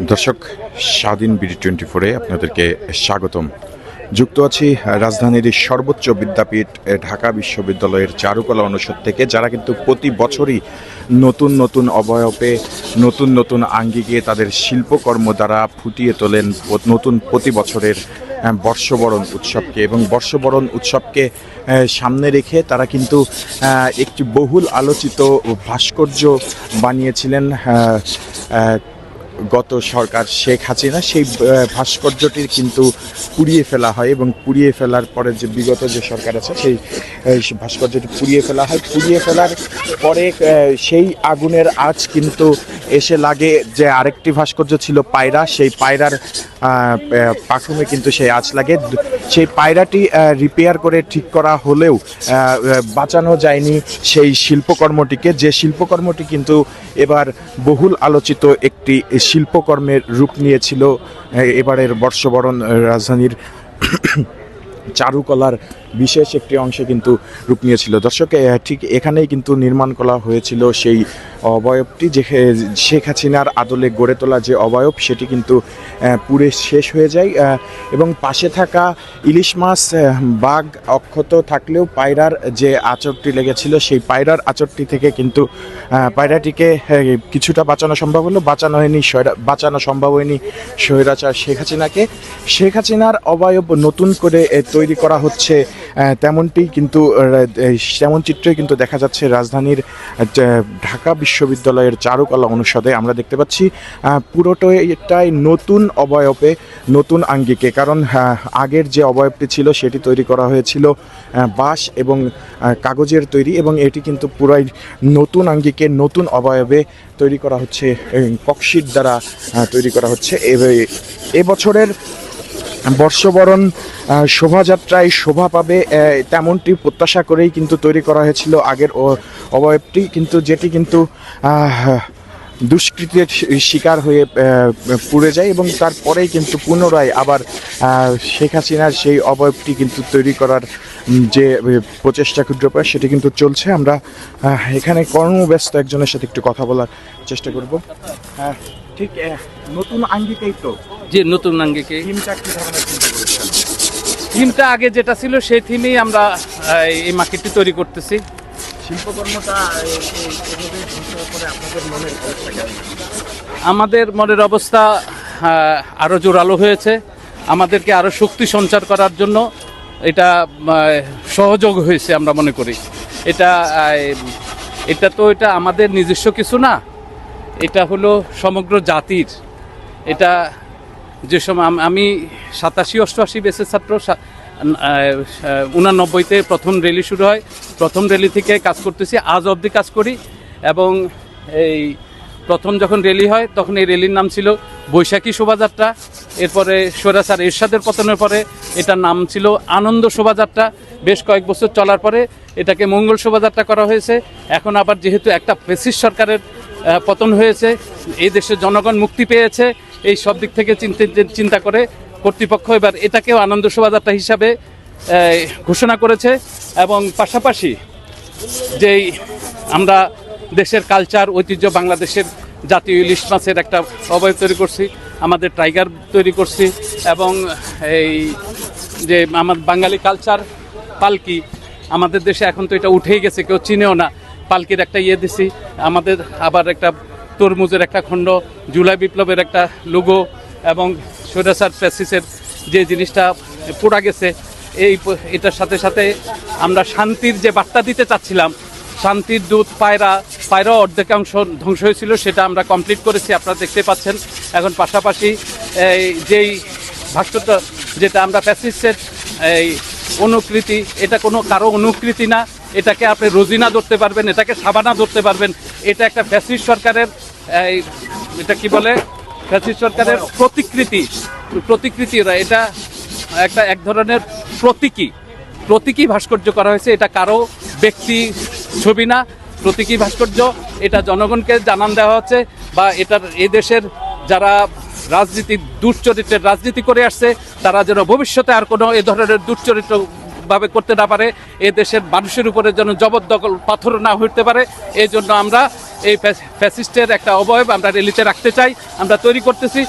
দর্শক, স্বাধীন BD twenty ফোরে আপনাদেরকে স্বাগতম। যুক্ত আছি রাজধানীর সর্বোচ্চ বিদ্যাপীঠ ঢাকা বিশ্ববিদ্যালয়ের চারুকলা অনুষদ থেকে, যারা কিন্তু প্রতি বছরই নতুন নতুন অবয়বে, নতুন নতুন আঙ্গিকে তাদের শিল্পকর্ম দ্বারা ফুটিয়ে তোলেন নতুন প্রতি বছরের বর্ষবরণ উৎসবকে এবং বর্ষবরণ উৎসবকে সামনে রেখে তারা কিন্তু একটি বহুল আলোচিত ভাস্কর্য বানিয়েছিলেন গত সরকার শেখ হাসিনা সেই ভাস্কর্যটির কিন্তু পুড়িয়ে ফেলা হয় এবং পুড়িয়ে ফেলার পরে যে বিগত যে সরকার আছে সেই ভাস্কর্যটি পুড়িয়ে ফেলা হয়। পুড়িয়ে ফেলার পরে সেই আগুনের আজ কিন্তু এসে লাগে যে আরেকটি ভাস্কর্য ছিল পায়রা, সেই পায়রার পাখুমে কিন্তু সেই আঁচ লাগে। সেই পায়রাটি রিপেয়ার করে ঠিক করা হলেও বাঁচানো যায়নি সেই শিল্পকর্মটিকে। যে শিল্পকর্মটি কিন্তু এবার বহুল আলোচিত একটি শিল্পকর্মের রূপ নিয়েছিল এবারের বর্ষবরণ রাজধানীর চারুকলার বিশেষ একটি অংশে কিন্তু রূপ নিয়েছিল। দর্শক ঠিক এখানেই কিন্তু নির্মাণ করা হয়েছিল সেই অবয়বটি যে শেখ হাসিনার আদলে গড়ে তোলা যে অবয়ব, সেটি কিন্তু পুড়ে শেষ হয়ে যায়। এবং পাশে থাকা ইলিশ মাছ বাঘ অক্ষত থাকলেও পায়রার যে আচরটি লেগেছিল, সেই পায়রার আচরটি থেকে কিন্তু পায়রাটিকে কিছুটা বাঁচানো সম্ভব হলো। বাঁচানো হয়নি বাঁচানো সম্ভব হয়নি স্বৈরাচার শেখ হাসিনাকে। শেখ হাসিনার অবয়ব নতুন করে তৈরি করা হচ্ছে তেমনটি কিন্তু তেমন চিত্রই কিন্তু দেখা যাচ্ছে রাজধানীর ঢাকা বিশ্ববিদ্যালয়ের চারুকলা অনুষদে আমরা দেখতে পাচ্ছি পুরোটাই নতুন অবয়বে, নতুন আঙ্গিকে। কারণ আগের যে অবয়বটি ছিল সেটি তৈরি করা হয়েছিল বাঁশ এবং কাগজের তৈরি এবং এটি কিন্তু পুরাই নতুন আঙ্গিকে, নতুন অবয়বে তৈরি করা হচ্ছে ককশিট দ্বারা তৈরি করা হচ্ছে। এবছরের বর্ষবরণ শোভাযাত্রায় শোভা পাবে তেমনটি প্রত্যাশা করেই কিন্তু তৈরি করা হয়েছিল আগের অবয়বটি। কিন্তু যেটি কিন্তু দুষ্কৃতের শিকার হয়ে পুড়ে যায় এবং তারপরেই কিন্তু পুনরায় আবার শেখ হাসিনার সেই অবয়বটি কিন্তু তৈরি করার যে প্রচেষ্টা ক্ষুদ্র সেটি কিন্তু চলছে। আমরা এখানে কর্মব্যস্ত একজনের সাথে একটু কথা বলার চেষ্টা করব। ঠিক নতুন আঙ্গিকেই তো যে নতুন আঙ্গিকে। থিমটা আগে যেটা ছিল সেই থিমেই আমরা এই মার্কেটটি তৈরি করতেছি। শিল্পকর্মটা আমাদের মনের অবস্থা আরও জোরালো হয়েছে। আমাদেরকে আরও শক্তি সঞ্চার করার জন্য এটা সহযোগ হয়েছে আমরা মনে করি। এটা এটা তো এটা আমাদের নিজস্ব কিছু না। এটা হলো সমগ্র জাতির। এটা যে সময় আমি সাতাশি, অষ্টআশি বেসের ছাত্র উনানব্বইতে প্রথম র্যালি শুরু হয়। প্রথম র্যালি থেকে কাজ করতেছি, আজ অবধি কাজ করি এবং এই প্রথম যখন র্যালি হয়, তখন এই র্যালির নাম ছিল বৈশাখী শোভাযাত্রা। এরপরে স্বৈরাচার এরশাদের পতনের পরে এটার নাম ছিল আনন্দ শোভাযাত্রা। বেশ কয়েক বছর চলার পরে এটাকে মঙ্গল শোভাযাত্রা করা হয়েছে। এখন আবার যেহেতু একটা ফেসিস সরকারের পতন হয়েছে। এই দেশের জনগণ মুক্তি পেয়েছে। এই সব দিক থেকে চিন্তা করে কর্তৃপক্ষ এবার এটাকেও আনন্দ শোভাযাত্রা হিসাবে ঘোষণা করেছে এবং পাশাপাশি যেই আমরা দেশের কালচার ঐতিহ্য, বাংলাদেশের জাতীয় ইলিশ মাছের একটা অবয়ব তৈরি করছি, আমাদের টাইগার তৈরি করছি এবং এই যে আমার বাঙালি কালচার পালকি, আমাদের দেশে এখন তো এটা উঠেই গেছে, কেউ চিনেও না। পালকির একটা ইয়ে দিছি, আমাদের আবার একটা তরমুজের একটা খণ্ড, জুলাই বিপ্লবের একটা লোগো এবং সৈরাসার প্যাসিসের যে জিনিসটা পোড়া গেছে, এই এটার সাথে সাথে আমরা শান্তির যে বার্তা দিতে চাচ্ছিলাম, শান্তির দূত পায়রা পায়রা অর্ধেকাংশ ধ্বংস হয়েছিল, সেটা আমরা কমপ্লিট করেছি, আপনারা দেখতে পাচ্ছেন। এখন পাশাপাশি এই যেই ভাস্কর্য, যেটা আমরা প্যাসিসের এই অনুকৃতি, এটা কোনো কারও অনুকৃতি না এটাকে আপনি রোজিনা ধরতে পারবেন, এটাকে সাবানা ধরতে পারবেন। এটা একটা ফ্যাসিস সরকারের এটা কি বলে? ফ্যাসিস সরকারের প্রতিকৃতি প্রতিকৃতি, এটা একটা এক ধরনের প্রতীকী। প্রতীকী ভাস্কর্য করা হয়েছে, এটা কারও ব্যক্তি ছবি না। প্রতীকী ভাস্কর্য, এটা জনগণকে জানান দেওয়া হচ্ছে বা এটার এই দেশের যারা রাজনীতি, দুশ্চরিত্রের রাজনীতি করে আসছে, তারা যেন ভবিষ্যতে আর কোনো এ ধরনের দুশ্চরিত্র ভাবে করতে না পারে, এ দেশের মানুষের উপরে যেন জবরদখল পাথর না হইতে পারে এই জন্য আমরা এই ফ্যাসিস্টের একটা অবয়ব আমরা রেলিতে রাখতে চাই, আমরা তৈরি করতেছি।